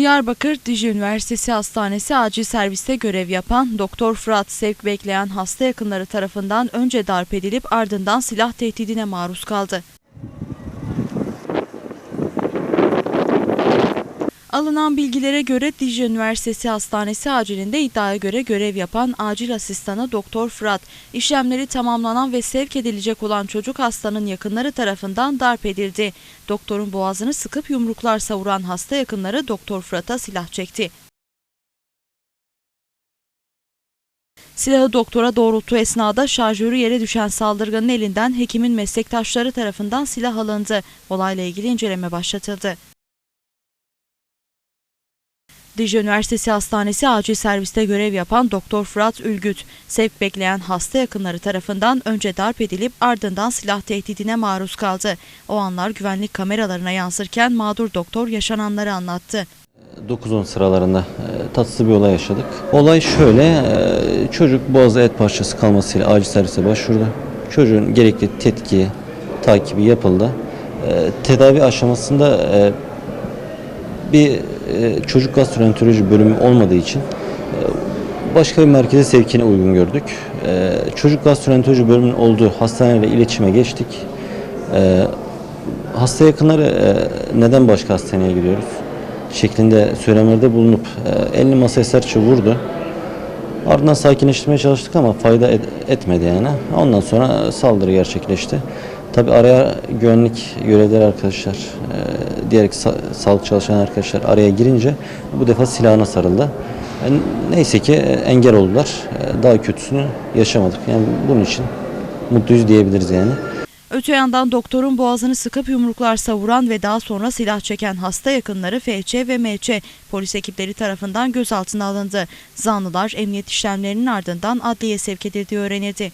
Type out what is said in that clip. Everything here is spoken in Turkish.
Diyarbakır Dicle Üniversitesi Hastanesi acil serviste görev yapan Doktor Fırat sevk bekleyen hasta yakınları tarafından önce darp edilip ardından silah tehdidine maruz kaldı. Alınan bilgilere göre Dicle Üniversitesi Hastanesi acilinde iddiaya göre görev yapan acil asistanı Doktor Fırat, işlemleri tamamlanan ve sevk edilecek olan çocuk hastanın yakınları tarafından darp edildi. Doktorun boğazını sıkıp yumruklar savuran hasta yakınları Doktor Fırat'a silah çekti. Silahı doktora doğrulttuğu esnada şarjörü yere düşen saldırganın elinden hekimin meslektaşları tarafından silah alındı. Olayla ilgili inceleme başlatıldı. Dicle Üniversitesi Hastanesi acil serviste görev yapan Doktor Fırat Ülgüt, sevk bekleyen hasta yakınları tarafından önce darp edilip ardından silah tehdidine maruz kaldı. O anlar güvenlik kameralarına yansırken mağdur doktor yaşananları anlattı. 9-10 sıralarında e, tatsız bir olay yaşadık. Olay şöyle, e, çocuk boğazda et parçası kalmasıyla acil servise başvurdu. Çocuğun gerekli tetki, takibi yapıldı. E, Tedavi aşamasında bir e, çocuk gastroenteroloji bölümü olmadığı için e, başka bir merkeze sevkine uygun gördük. E, Çocuk gastroenteroloji bölümünün olduğu hastaneyle iletişime geçtik. E, Hasta yakınları neden başka hastaneye gidiyoruz? şeklinde söylemlerde bulunup e, elini masaya sertçe vurdu. Ardından sakinleştirmeye çalıştık ama fayda et- etmedi yani. Ondan sonra saldırı gerçekleşti. Tabi araya güvenlik görevlileri arkadaşlar, e, diğer sa- sağlık çalışan arkadaşlar araya girince bu defa silahına sarıldı. Yani neyse ki e, engel oldular. E, Daha kötüsünü yaşamadık. Yani bunun için mutluyuz diyebiliriz yani. Öte yandan doktorun boğazını sıkıp yumruklar savuran ve daha sonra silah çeken hasta yakınları FC ve MC polis ekipleri tarafından gözaltına alındı. Zanlılar emniyet işlemlerinin ardından adliye sevk edildiği öğrenildi.